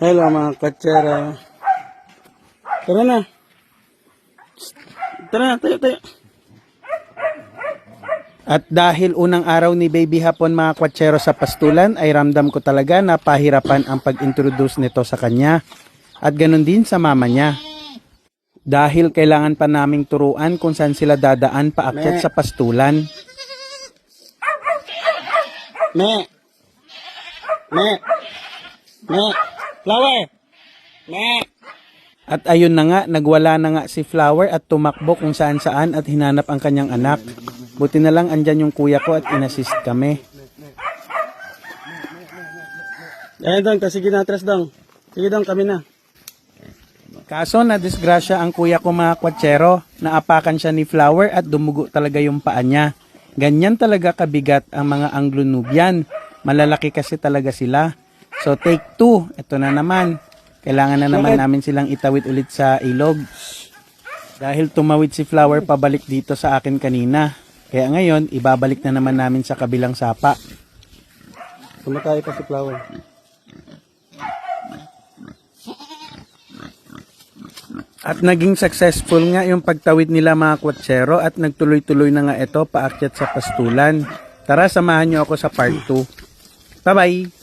Hello mga katsera. Tara na. Tara na, tayo, tayo. At dahil unang araw ni Baby Hapon mga kwatsero sa pastulan ay ramdam ko talaga na pahirapan ang pag-introduce nito sa kanya. At ganun din sa mama niya. Dahil kailangan pa naming turuan kung saan sila dadaan paakyat sa pastulan. Me. Me. Me. Flower. Me. At ayun na nga, nagwala na nga si Flower at tumakbo kung saan saan at hinanap ang kanyang anak. Buti na lang andyan yung kuya ko at inassist kami. Ayun dong, sige na, tres dong. Sige dong, kami na. Kaso na disgrasya ang kuya ko mga kwatsero, naapakan siya ni Flower at dumugo talaga yung paa niya. Ganyan talaga kabigat ang mga Anglo-Nubian. Malalaki kasi talaga sila. So take two, ito na naman. Kailangan na naman namin silang itawid ulit sa ilog. Dahil tumawid si Flower pabalik dito sa akin kanina. Kaya ngayon, ibabalik na naman namin sa kabilang sapa. Kumakain pa si Flower. At naging successful nga yung pagtawid nila mga kwatsero at nagtuloy-tuloy na nga ito paakyat sa pastulan. Tara, samahan nyo ako sa part 2. Bye-bye!